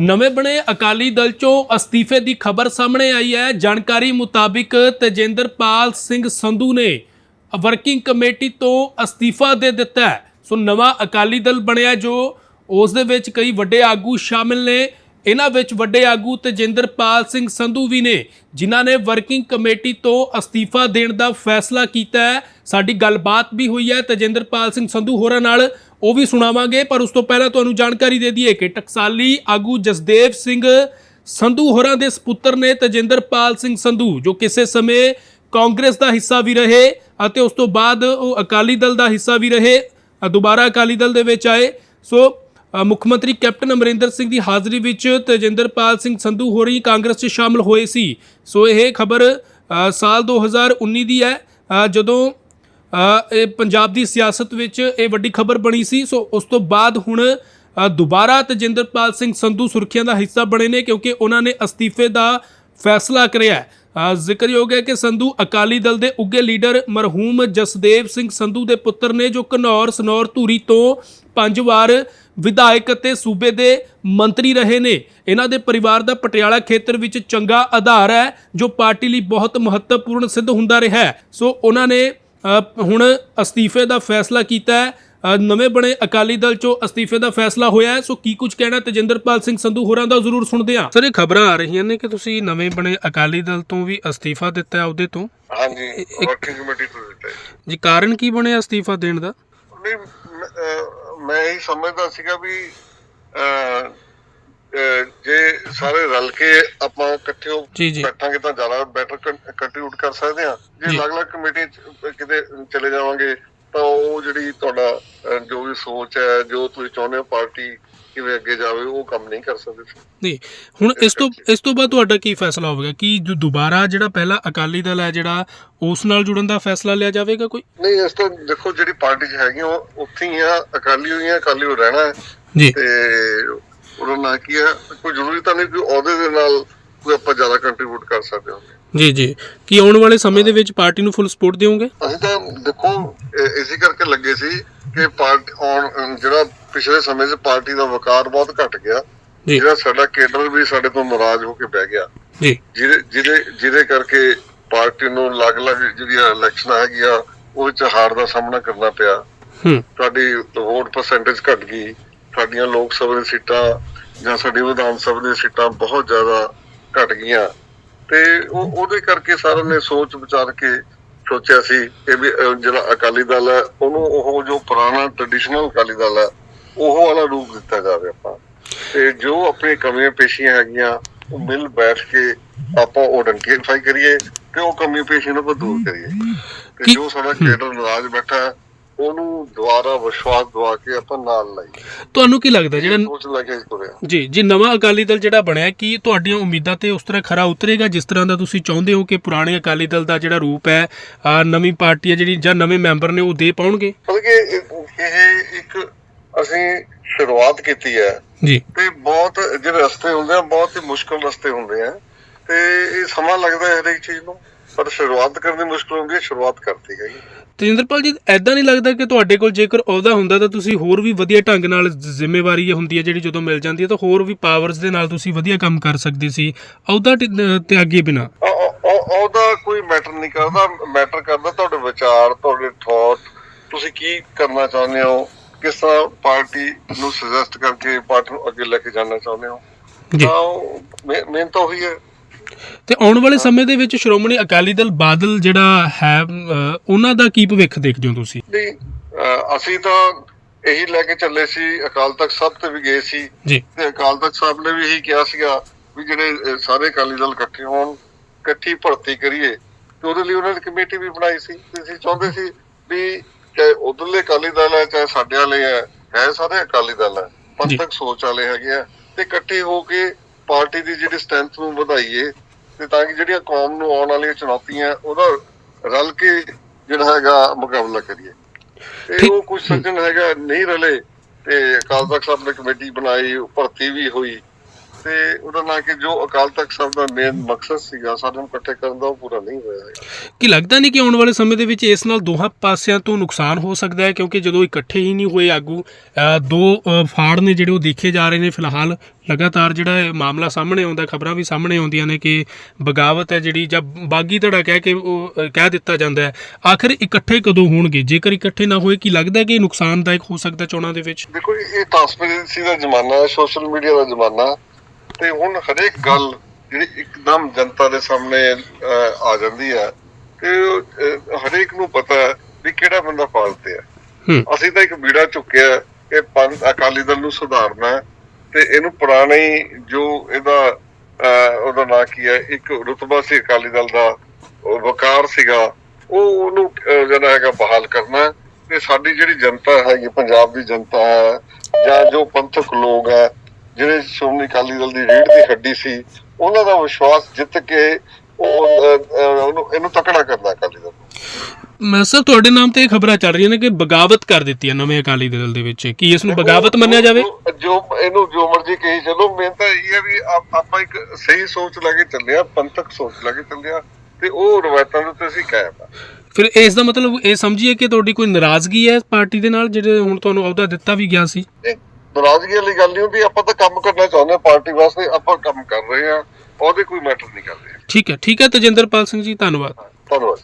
ਨਵੇਂ ਬਣੇ ਅਕਾਲੀ ਦਲ ਚੋਂ ਅਸਤੀਫੇ ਦੀ ਖਬਰ ਸਾਹਮਣੇ ਆਈ ਹੈ। ਜਾਣਕਾਰੀ ਮੁਤਾਬਿਕ ਤੇਜਿੰਦਰਪਾਲ ਸਿੰਘ ਸੰਧੂ ਨੇ ਵਰਕਿੰਗ ਕਮੇਟੀ ਤੋਂ ਅਸਤੀਫਾ ਦੇ ਦਿੱਤਾ ਸੋ ਨਵਾਂ ਅਕਾਲੀ ਦਲ ਬਣਿਆ ਜੋ ਉਸ ਦੇ ਵਿੱਚ ਕਈ ਵੱਡੇ ਆਗੂ ਸ਼ਾਮਿਲ ਨੇ। ਇਹਨਾਂ ਵਿੱਚ ਵੱਡੇ ਆਗੂ ਤੇਜਿੰਦਰਪਾਲ ਸਿੰਘ ਸੰਧੂ ਵੀ ਨੇ, ਜਿਨ੍ਹਾਂ ਨੇ ਵਰਕਿੰਗ ਕਮੇਟੀ ਤੋਂ ਅਸਤੀਫਾ ਦੇਣ ਦਾ ਫੈਸਲਾ ਕੀਤਾ ਹੈ। ਸਾਡੀ ਗੱਲਬਾਤ ਵੀ ਹੋਈ ਹੈ ਤੇਜਿੰਦਰਪਾਲ ਸਿੰਘ ਸੰਧੂ ਹੋਰਾਂ ਨਾਲ, ਉਹ ਵੀ ਸੁਣਾਵਾਂਗੇ, ਪਰ ਉਸ ਤੋਂ ਪਹਿਲਾਂ ਤੁਹਾਨੂੰ ਜਾਣਕਾਰੀ ਦੇ ਦਈਏ ਕਿ ਟਕਸਾਲੀ ਆਗੂ ਜਸਦੇਵ ਸਿੰਘ ਸੰਧੂ ਹੋਰਾਂ ਦੇ ਸੁਪੁੱਤਰ ਨੇ ਤੇਜਿੰਦਰਪਾਲ ਸਿੰਘ ਸੰਧੂ, ਜੋ ਕਿਸੇ ਸਮੇਂ ਕਾਂਗਰਸ ਦਾ ਹਿੱਸਾ ਵੀ ਰਹੇ ਅਤੇ ਉਸ ਤੋਂ ਬਾਅਦ ਉਹ ਅਕਾਲੀ ਦਲ ਦਾ ਹਿੱਸਾ ਵੀ ਰਹੇ ਦੁਬਾਰਾ ਅਕਾਲੀ ਦਲ ਦੇ ਵਿੱਚ ਆਏ। ਸੋ ਮੁੱਖ ਮੰਤਰੀ ਕੈਪਟਨ ਅਮਰਿੰਦਰ ਸਿੰਘ ਦੀ ਹਾਜ਼ਰੀ ਵਿੱਚ ਤਜਿੰਦਰਪਾਲ ਸਿੰਘ ਸੰਧੂ ਹੋਰੀ ਕਾਂਗਰਸ 'ਚ ਸ਼ਾਮਲ ਹੋਏ ਸੀ। ਸੋ ਇਹ ਖਬਰ ਅ, ਸਾਲ 2019 ਦੀ ਹੈ। ਜਦੋਂ ਇਹ ਪੰਜਾਬ ਦੀ ਸਿਆਸਤ ਵਿੱਚ ਇਹ ਵੱਡੀ ਖਬਰ ਬਣੀ ਸੀ ਸੋ ਉਸ ਤੋਂ ਬਾਅਦ ਹੁਣ ਦੁਬਾਰਾ ਤਜਿੰਦਰਪਾਲ ਸਿੰਘ ਸੰਧੂ ਸੁਰਖੀਆਂ ਦਾ ਹਿੱਸਾ ਬਣੇ ਨੇ ਕਿਉਂਕਿ ਉਹਨਾਂ ਨੇ ਅਸਤੀਫੇ ਦਾ ਫੈਸਲਾ ਕਰਿਆ ਜ਼ਿਕਰਯੋਗ ਹੈ ਕਿ ਸੰਧੂ ਅਕਾਲੀ ਦਲ ਦੇ ਉੱਗੇ ਲੀਡਰ ਮਰਹੂਮ ਜਸਦੇਵ ਸਿੰਘ ਸੰਧੂ ਦੇ ਪੁੱਤਰ ਨੇ ਜੋ ਘਨੌਰ ਸਨੌਰ ਧੂਰੀ ਤੋਂ ਪੰਜ ਵਾਰ ਵਿਧਾਇਕ ਅਤੇ ਸੂਬੇ ਦੇ ਮੰਤਰੀ ਰਹੇ ਨੇ। ਇਹਨਾਂ ਦੇ ਪਰਿਵਾਰ ਦਾ ਪਟਿਆਲਾ ਖੇਤਰ ਵਿੱਚ ਚੰਗਾ ਆਧਾਰ ਹੈ, ਜੋ ਪਾਰਟੀ ਲਈ ਬਹੁਤ ਮਹੱਤਵਪੂਰਨ ਸਿੱਧ ਹੁੰਦਾ ਰਿਹਾ ਸੋ ਉਹਨਾਂ ਨੇ ਹੁਣ ਅਸਤੀਫੇ ਦਾ ਫੈਸਲਾ ਕੀਤਾ ਹੈ। ਨਵੇਂ ਬਣੇ ਅਕਾਲੀ ਦਲ ਚੋਂ ਅਸਤੀਫੇ ਦਾ ਫੈਸਲਾ ਹੋਇਆ ਹੈ। ਸੋ ਕੀ ਕੁਝ ਕਹਿਣਾ ਤੇਜਿੰਦਰਪਾਲ ਸਿੰਘ ਸੰਧੂ ਹੋਰਾਂ ਦਾ ਜ਼ਰੂਰ ਸੁਣਦੇ ਹਾਂ। ਸਰ ਇਹ ਖਬਰਾਂ ਆ ਰਹੀਆਂ ਨੇ ਕਿ ਤੁਸੀਂ ਨਵੇਂ ਬਣੇ ਅਕਾਲੀ ਦਲ ਤੋਂ ਵੀ ਅਸਤੀਫਾ ਦਿੱਤਾ ਹੈ ਉਹਦੇ ਤੋਂ। ਹਾਂਜੀ ਵਰਕਿੰਗ ਕਮੇਟੀ ਤੋਂ ਦਿੱਤਾ ਹੈ ਜੀ। ਕਾਰਨ ਕੀ ਬਣਿਆ ਅਸਤੀਫਾ ਦੇਣ ਦਾ? ਨਹੀਂ ਮ- ਇਹ ਸਮਝਦਾ ਸੀਗਾ ਵੀ ਜੇ ਸਾਰੇ ਰਲ ਕੇ ਆਪਾਂ ਇਕੱਠੇ ਹੋ ਬੈਠਾਂਗੇ ਤਾਂ ਜ਼ਿਆਦਾ ਬੈਟਰ ਕੰਟਰੀਬਿਊਟ ਕਰ ਸਕਦੇ ਹਾਂ। ਜੀ। ਜੇ। ਅਲੱਗ-ਅਲੱਗ ਕਮੇਟੀ ਚ ਕਿਤੇ ਚਲੇ ਜਾਵਾਂਗੇ ਤਾਂ ਉਹ ਜਿਹੜੀ ਤੁਹਾਡਾ ਜੋ ਵੀ ਸੋਚ ਹੈ ਜੋ ਤੁਸੀਂ ਚਾਹੁੰਦੇ ਹੋ ਪਾਰਟੀ ਕਿਵੇਂ ਅੱਗੇ ਜਾਵੇ ਉਹ ਕੰਮ ਨਹੀਂ ਕਰ ਸਕਦੇ ਨਹੀਂ ਹੁਣ ਇਸ ਤੋਂ ਇਸ ਤੋਂ ਬਾਅਦ ਤੁਹਾਡਾ ਕੀ ਫੈਸਲਾ ਹੋਵੇਗਾ? ਕਿ ਜੋ ਦੁਬਾਰਾ ਜਿਹੜਾ ਪਹਿਲਾ ਅਕਾਲੀ ਦਲ ਹੈ ਜਿਹੜਾ ਉਸ ਨਾਲ ਜੁੜਨ ਦਾ ਫੈਸਲਾ ਲਿਆ ਜਾਵੇਗਾ ਕੋਈ? ਨਹੀਂ ਇਸ ਤੋਂ ਦੇਖੋ ਜਿਹੜੀ ਪਾਰਟੀ 'ਚ ਹੈਗੀ ਉਹ ਉੱਥੇ ਹੀ ਆ ਅਕਾਲੀ ਹੋਈ ਆ ਅਕਾਲੀ ਹੋ ਰਹਿਣਾ ਜੀ। ਤੇ ਉਹਦਾ ਨਾਂ ਕੀ ਹੈ? ਕੋਈ ਜ਼ਰੂਰੀ ਤਾਂ ਨਹੀਂ ਕਿ ਉਹਦੇ ਦੇ ਨਾਲ ਕੋਈ ਆਪਾਂ ਜ਼ਿਆਦਾ ਕੰਟਰੀਬਿਊਟ ਕਰ ਸਕਦੇ ਹਾਂ। ਜੀ ਜੀ। ਕੀ ਆਉਣ ਵਾਲੇ ਸਮੇਂ ਦੇ ਵਿੱਚ ਪਾਰਟੀ ਨੂੰ ਫੁੱਲ ਸਪੋਰਟ ਦਿਓਗੇ? ਅਸੀਂ ਤਾਂ ਦੇਖੋ ਇਹ- ਇਸੇ ਕਰਕੇ ਲੱਗੇ ਸੀ ਕਿ ਪਾਰਟੀ ਔਨ ਜਿਹੜਾ ਪਿਛਲੇ ਸਮੇਂ 'ਚ ਪਾਰਟੀ ਦਾ ਵਕਾਰ ਬਹੁਤ ਘਟ ਗਿਆ। ਜੀ। ਜਿਹੜਾ ਸਾਡਾ ਕੇਡਰ ਵੀ ਸਾਡੇ ਤੋਂ ਨਾਰਾਜ਼ ਹੋ ਕੇ ਬਹਿ ਗਿਆ। ਜੀ। ਜਿਹਦੇ ਜਿਹਦੇ ਜਿਹਦੇ ਕਰਕੇ ਪਾਰਟੀ ਨੂੰ ਅਲੱਗ-ਅਲੱਗ ਜਿਹੜੀਆਂ ਇਲੈਕਸ਼ਨਾਂ ਹੈਗੀਆਂ ਉਹ ਚ ਹਾਰ ਦਾ ਸਾਹਮਣਾ ਕਰਨਾ ਪਿਆ। ਹੂੰ। ਸਾਡੀ ਵੋਟ ਪਰਸੈਂਟੇਜ ਘਟ ਗਈ। ਸਾਡੀਆਂ ਲੋਕ ਸਭਾ ਦੀਆਂ ਸੀਟਾਂ ਜਾਂ ਸਾਡੀ ਵਿਧਾਨ ਸਭਾ ਦੀਆਂ ਸੀਟਾਂ ਬਹੁਤ ਜ਼ਿਆਦਾ ਘਟ ਗਈਆਂ। ਤੇ ਉਹ ਉਹਦੇ ਕਰਕੇ ਸਾਰਿਆਂ ਨੇ ਸੋਚ ਵਿਚਾਰ ਕੇ ਸੋਚਿਆ ਸੀ ਕਿ ਵੀ ਜਿਹੜਾ ਅਕਾਲੀ ਦਲ ਹੈ ਉਹਨੂੰ ਉਹ ਜੋ ਪੁਰਾਣਾ ਟ੍ਰੈਡੀਸ਼ਨਲ ਅਕਾਲੀ ਦਲ ਹੈ ਉਹ ਵਾਲਾ ਰੂਪ ਦਿੱਤਾ ਜਾਵੇ ਆਪਾਂ। ਤੇ ਜੋ ਆਪਣੀ ਕਮੀਆਂ ਪੇਸ਼ੀਆਂ ਹੈਗੀਆਂ ਉਹ ਮਿਲ ਬੈਠ ਕੇ ਆਪਾਂ ਉਹ ਆਇਡੈਂਟੀਫਾਈ ਕਰੀਏ ਤੇ ਉਹ ਕਮੀ ਪੇਸ਼ੀਆਂ ਨੂੰ ਦੂਰ ਕਰੀਏ। ਤੇ ਜੋ ਸਾਡਾ ਕੇਡਰ ਨਾਰਾਜ਼ ਬੈਠਾ ਹੈ ਉਹਨੂੰ ਦੁਬਾਰਾ ਵਿਸ਼ਵਾਸ ਦਵਾ ਕੇ ਆਪਾਂ ਨਾਲ ਲਾਈਏ ਤੁਹਾਨੂੰ ਕੀ ਲੱਗਦਾ ਜਿਹੜਾ ਸੋਚ ਲੈ ਕੇ ਤੁਰਿਆ ਜੀ ਜੀ ਨਵਾਂ ਅਕਾਲੀ ਦਲ ਜਿਹੜਾ ਬਣਿਆ ਕੀ ਤੁਹਾਡੀਆਂ ਉਮੀਦਾਂ ਤੇ ਉਸ ਤਰ੍ਹਾਂ ਖਰਾ ਉਤਰੇਗਾ ਜਿਸ ਤਰ੍ਹਾਂ ਦਾ ਤੁਸੀਂ ਚਾਹੁੰਦੇ ਹੋ ਕਿ ਪੁਰਾਣੇ ਅਕਾਲੀ ਦਲ ਦਾ ਜਿਹੜਾ ਰੂਪ ਹੈ ਨਵੀਂ ਪਾਰਟੀ ਹੈ ਜਿਹੜੀ ਜਾਂ ਨਵੇਂ ਮੈਂਬਰ ਨੇ ਉਹ ਦੇ ਪਾਉਣਗੇ? ਮਤਲਬ ਕਿ ਇਹ- ਇਹ ਇੱਕ ਅਸੀਂ ਸ਼ੁਰੂਆਤ ਕੀਤੀ ਹੈ ਜੀ। ਤੇ ਬਹੁਤ ਜਿਹੜੇ ਰਸਤੇ ਹੁੰਦੇ ਆ ਬਹੁਤ ਹੀ ਮੁਸ਼ਕਲ ਰਸਤੇ ਹੁੰਦੇ ਆ। ਤੇ ਇਹ ਸਮਾਂ ਲੱਗਦਾ ਹੈ ਹਰੇਕ ਚੀਜ਼ ਨੂੰ ਪਰ ਸ਼ੁਰੂਆਤ ਕਰਨੀ ਮੁਸ਼ਕਲ ਹੁੰਦੀ ਹੈ ਸ਼ੁਰੂਆਤ ਕਰਤੀ ਗਈ ਤੇਜਿੰਦਰਪਾਲ ਜੀ ਐਦਾਂ ਨਹੀਂ ਲੱਗਦਾ ਕਿ ਤੁਹਾਡੇ ਕੋਲ ਜੇਕਰ ਅਹੁਦਾ ਹੁੰਦਾ ਤਾਂ ਤੁਸੀਂ ਹੋਰ ਵੀ ਵਧੀਆ ਢੰਗ ਨਾਲ ਜ਼ਿੰਮੇਵਾਰੀ ਹੁੰਦੀ ਹੈ ਜਿਹੜੀ ਜਦੋਂ ਮਿਲ ਜਾਂਦੀ ਹੈ ਤਾਂ ਹੋਰ ਵੀ ਪਾਵਰਸ ਦੇ ਨਾਲ ਤੁਸੀਂ ਵਧੀਆ ਕੰਮ ਕਰ ਸਕਦੇ ਸੀ। ਅਹੁਦਾ ਟ- ਤੇ ਅੱਗੇ ਬਿਨਾ। ਉਹਦਾ ਕੋਈ ਮੈਟਰ ਨਹੀਂ ਕਰਦਾ ਮੈਟਰ ਕਰਦਾ ਤੁਹਾਡੇ ਵਿਚਾਰ ਤੁਹਾਡੇ ਥਾਟ ਤੁਸੀਂ ਕੀ ਕਰਨਾ ਚਾਹੁੰਦੇ ਹੋ? ਕਿਸ ਤਰ੍ਹਾਂ ਪਾਰਟੀ ਨੂੰ ਸੁਜੈਸਟ ਕਰਕੇ ਪਾਰਟੀ ਨੂੰ ਅੱਗੇ ਲੈ ਕੇ ਜਾਣਾ ਚਾਹੁੰਦੇ ਹੋ? ਜੀ। ਤਾਂ ਮੇਨ ਤਾਂ ਉਹੀ ਹੈ। ਤੇ ਆਉਣ ਵਾਲੇ ਸਮੇਂ ਦੇ ਵਿੱਚ ਸ਼੍ਰੋਮਣੀ ਅਕਾਲੀ ਦਲ ਬਾਦਲ ਜਿਹੜਾ ਹੈ ਅ, ਉਹਨਾਂ ਦਾ ਕੀ ਭਵਿੱਖ ਦੇਖਦੇ ਹੋ ਤੁਸੀਂ? ਨਹੀਂ ਅਹ ਅਸੀਂ ਤਾਂ ਇਹੀ ਲੈ ਕੇ ਚੱਲੇ ਸੀ ਅਕਾਲ ਤਖਤ ਸਾਹਿਬ ਤੇ ਵੀ ਗਏ ਸੀ। ਜੀ। ਤੇ ਅਕਾਲ ਤਖਤ ਸਾਹਿਬ ਨੇ ਵੀ ਇਹੀ ਕਿਹਾ ਸੀਗਾ ਵੀ ਜਿਹੜੇ ਅਹ, ਸਾਰੇ ਅਕਾਲੀ ਦਲ ਇਕੱਠੇ ਹੋਣ ਇਕੱਠੀ ਭਰਤੀ ਕਰੀਏ। ਤੇ ਉਹਦੇ ਲਈ ਉਹਨਾਂ ਨੇ ਕਮੇਟੀ ਵੀ ਬਣਾਈ ਸੀ। ਤੇ ਅਸੀਂ ਚਾਹੁੰਦੇ ਸੀ ਵੀ ਚਾਹੇ ਉਧਰਲੇ ਅਕਾਲੀ ਦਲ ਹੈ ਚਾਹੇ ਸਾਡੇ ਵਾਲੇ ਹੈ ਹੈ ਸਾਰੇ ਅਕਾਲੀ ਦਲ ਹੈ। ਪੰਥਕ ਸੋਚ ਵਾਲੇ ਹੈਗੇ ਆ। ਤੇ ਇਕੱਠੇ ਹੋ ਕੇ ਪਾਰਟੀ ਦੀ ਜਿਹੜੀ ਸਟਰੈਂਥ ਨੂੰ ਵਧਾਈਏ ਤੇ ਤਾਂ ਕਿ ਜਿਹੜੀਆਂ ਕੌਮ ਨੂੰ ਆਉਣ ਵਾਲੀਆਂ ਚੁਣੌਤੀਆਂ ਉਹਦਾ ਰਲ ਕੇ ਜਿਹੜਾ ਹੈਗਾ ਮੁਕਾਬਲਾ ਕਰੀਏ। ਤੇ ਠੀਕ- ਉਹ ਕੁਝ ਸੱਜਣ ਹੈਗਾ ਨਹੀਂ ਰਲੇ ਤੇ ਅਕਾਲ ਤਖਤ ਸਾਹਿਬ ਨੇ ਕਮੇਟੀ ਬਣਾਈ ਭਰਤੀ ਵੀ ਹੋਈ। ਤੇ ਉਹਦਾ ਨਾਂ ਕਿ ਜੋ ਅਕਾਲ ਤਖਤ ਸਾਹਿਬ ਦਾ ਮੇਨ ਮਕਸਦ ਸੀਗਾ ਸਾਰਿਆਂ ਨੂੰ ਇਕੱਠੇ ਕਰਨ ਦਾ ਉਹ ਪੂਰਾ ਨਹੀਂ ਹੋਇਆ ਕੀ ਲੱਗਦਾ ਨਹੀਂ ਕਿ ਆਉਣ ਵਾਲੇ ਸਮੇਂ ਦੇ ਵਿੱਚ ਇਸ ਨਾਲ ਦੋਹਾਂ ਪਾਸਿਆਂ ਤੋਂ ਨੁਕਸਾਨ ਹੋ ਸਕਦਾ ਹੈ? ਕਿਉਂਕਿ ਜਦੋਂ ਇਕੱਠੇ ਹੀ ਨਹੀਂ ਹੋਏ ਆਗੂ ਦੋ ਫਾੜ ਨੇ ਜਿਹੜੇ ਉਹ ਦੇਖੇ ਜਾ ਰਹੇ ਨੇ ਫਿਲਹਾਲ। ਲਗਾਤਾਰ ਜਿਹੜਾ ਇਹ ਮਾਮਲਾ ਸਾਹਮਣੇ ਆਉਂਦਾ ਖਬਰਾਂ ਵੀ ਸਾਹਮਣੇ ਆਉਂਦੀਆਂ ਨੇ ਕਿ ਬਗਾਵਤ ਹੈ ਜਿਹੜੀ ਜਾਂ ਬਾਗੀ ਧੜਾ ਕਹਿ ਕੇ ਉਹ ਕਹਿ ਦਿੱਤਾ ਜਾਂਦਾ ਹੈ। ਆਖਿਰ ਇਕੱਠੇ ਕਦੋਂ ਹੋਣਗੇ? ਜੇਕਰ ਇਕੱਠੇ ਨਾ ਹੋਏ ਕੀ ਲੱਗਦਾ ਹੈ ਕਿ ਨੁਕਸਾਨਦਾਇਕ ਹੋ ਸਕਦਾ ਚੋਣਾਂ ਦੇ ਵਿੱਚ? ਦੇਖੋ ਇਹ ਟ੍ਰਾਂਸਪੇਰੈਂਸੀ ਦਾ ਜ਼ਮਾਨਾ ਹੈ ਸੋਸ਼ਲ ਮੀਡੀਆ ਦਾ ਜ਼ਮਾਨਾ। ਤੇ ਹੁਣ ਹਰੇਕ ਗੱਲ ਜਿਹੜੀ ਇੱਕਦਮ ਜਨਤਾ ਦੇ ਸਾਹਮਣੇ ਆ ਜਾਂਦੀ ਹੈ ਤੇ ਹਰੇਕ ਨੂੰ ਪਤਾ ਹੈ ਵੀ ਕਿਹੜਾ ਬੰਦਾ ਫਾਲਤੇ ਹੈ। ਹੂੰ। ਅਸੀਂ ਤਾਂ ਇੱਕ ਬੀੜਾ ਚੁੱਕਿਆ ਕਿ ਪੰਥ ਅਕਾਲੀ ਦਲ ਨੂੰ ਸੁਧਾਰਨਾ ਤੇ ਇਹਨੂੰ ਪੁਰਾਣਾ ਜੋ ਇਹਦਾ ਉਹਦਾ ਨਾਂ ਕੀ ਹੈ ਇੱਕ ਰੁਤਬਾ ਸੀ ਅਕਾਲੀ ਦਲ ਦਾ ਉਹ ਵਕਾਰ ਸੀਗਾ ਉਹ ਉਹਨੂੰ ਜਿਹੜਾ ਹੈਗਾ ਬਹਾਲ ਕਰਨਾ ਤੇ ਸਾਡੀ ਜਿਹੜੀ ਜਨਤਾ ਹੈਗੀ ਪੰਜਾਬ ਦੀ ਜਨਤਾ ਹੈ ਜਾਂ ਜੋ ਪੰਥਕ ਲੋਕ ਹੈ ਜਿਹੜੇ ਸ਼੍ਰੋਮਣੀ ਅਕਾਲੀ ਦਲ ਦੀ ਰੀੜ ਦੀ ਹੱਡੀ ਸੀ ਉਹਨਾਂ ਦਾ ਵਿਸ਼ਵਾਸ ਜਿੱਤ ਕੇ ਉਹ ਇਹਨੂੰ ਤਕੜਾ ਕਰਨਾ ਅਕਾਲੀ ਦਲ। ਮੈਂ ਸਰ ਤੁਹਾਡੇ ਨਾਮ ਤੇ ਇਹ ਖਬਰਾਂ ਚੱਲ ਰਹੀਆਂ ਨੇ ਕਿ ਬਗਾਵਤ ਕਰ ਦਿੱਤੀ ਹੈ ਨਵੇਂ ਅਕਾਲੀ ਦਲ ਦੇ ਵਿੱਚ। ਕੀ ਇਸ ਨੂੰ ਬਗਾਵਤ ਮੰਨਿਆ ਜਾਵੇ? ਜੋ- ਇਹਨੂੰ ਜੋ ਮਰਜ਼ੀ ਕਹੀ ਚਲੋ ਮੈਂ ਤਾਂ ਇਹ ਹੈ ਵੀ ਆਪ- ਇੱਕ ਸਹੀ ਸੋਚ ਲੈ ਕੇ ਚੱਲਿਆ ਪੰਥਕ ਸੋਚ ਲੈ ਕੇ ਚੱਲਿਆ ਤੇ ਉਹ ਰਵਾਇਤਾਂ ਦੇ ਉੱਤੇ ਅਸੀਂ ਕਾਇਮ ਆ। ਫਿਰ ਇਸ ਦਾ ਮਤਲਬ ਇਹ ਸਮਝੀਏ ਕਿ ਤੁਹਾਡੀ ਕੋਈ ਨਾਰਾਜ਼ਗੀ ਹੈ ਪਾਰਟੀ ਦੇ ਨਾਲ ਜਿਹੜੇ ਹੁਣ ਤੁਹਾਨੂੰ ਅਹੁਦਾ ਦਿੱਤਾ ਵੀ ਗਿਆ ਸੀ? ਨਾਰਾਜ਼ਗੀ ਵਾਲੀ ਗੱਲ ਨਹੀਂ ਹੁੰਦੀ ਆਪਾਂ ਤਾਂ ਕੰਮ ਕਰਨਾ ਚਾਹੁੰਦੇ ਪਾਰਟੀ ਵਾਸਤੇ ਆਪਾਂ ਕੰਮ ਕਰ ਰਹੇ ਹਾਂ ਉਹਦੇ ਕੋਈ ਮੈਟਰ ਨਹੀਂ ਕਰਦੇ। ਠੀਕ ਹੈ ਠੀਕ ਹੈ ਤਜਿੰਦਰਪਾਲ ਸਿੰਘ ਜੀ ਧੰਨਵਾਦ। ਧੰਨਵਾਦ।